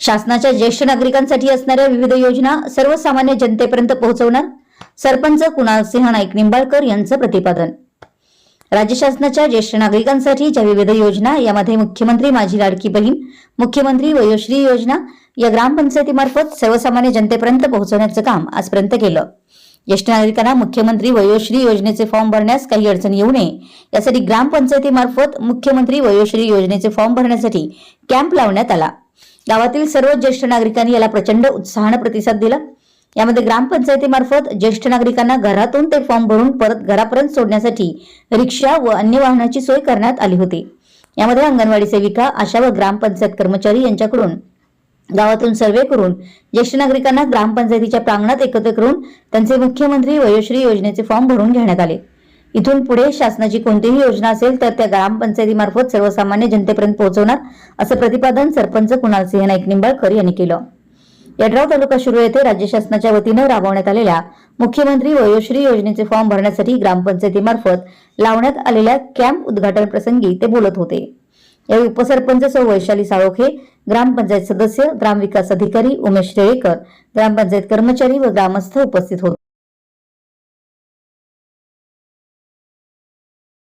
शासनाच्या ज्येष्ठ नागरिकांसाठी असणाऱ्या विविध योजना सर्वसामान्य जनतेपर्यंत पोहोचवणार? सरपंच कुणालसिंह नाईक निंबाळकर यांचं प्रतिपादन. राज्य शासनाच्या ज्येष्ठ नागरिकांसाठी ज्या विविध योजना यामध्ये मुख्यमंत्री माझी लाडकी बहीण मुख्यमंत्री वयोश्री योजना या ग्रामपंचायतीमार्फत सर्वसामान्य जनतेपर्यंत पोहोचवण्याचं काम आजपर्यंत केलं. ज्येष्ठ नागरिकांना मुख्यमंत्री वयोश्री योजनेचे फॉर्म भरण्यास काही अडचण येऊ नये. यासाठी ग्रामपंचायतीमार्फत मुख्यमंत्री वयोश्री योजनेचे फॉर्म भरण्यासाठी कॅम्प लावण्यात आला. गावातील सर्व ज्येष्ठ नागरिकांनी याला प्रचंड उत्साहानं प्रतिसाद दिला. यामध्ये ग्रामपंचायतीमार्फत ज्येष्ठ नागरिकांना घरातून ते फॉर्म भरून परत घरापर्यंत सोडण्यासाठी रिक्षा व अन्य वाहनाची सोय करण्यात आली होती. यामध्ये अंगणवाडी सेविका आशा व ग्रामपंचायत कर्मचारी यांच्याकडून गावातून सर्वे करून ज्येष्ठ नागरिकांना ग्रामपंचायतीच्या प्रांगणात एकत्र करून त्यांचे मुख्यमंत्री वयोश्री योजनेचे फॉर्म भरून घेण्यात आले. इथून पुढे शासनाची कोणतीही योजना असेल तर त्या ग्रामपंचायतीमार्फत सर्वसामान्य जनतेपर्यंत पोहोचवणार असं प्रतिपादन सरपंच कुणाल सिंह नाईक निंबाळकर यांनी केलं. यड्राव तालुका शिरूर येथे राज्य शासनाच्या वतीनं राबवण्यात आलेल्या मुख्यमंत्री वयोश्री योजनेचे फॉर्म भरण्यासाठी ग्रामपंचायतीमार्फत लावण्यात आलेल्या कॅम्प उद्घाटन प्रसंगी ते बोलत होते. यावेळी उपसरपंच सौ वैशाली साळोखे ग्रामपंचायत सदस्य ग्रामविकास अधिकारी उमेश टेळेकर ग्रामपंचायत कर्मचारी व ग्रामस्थ उपस्थित होते.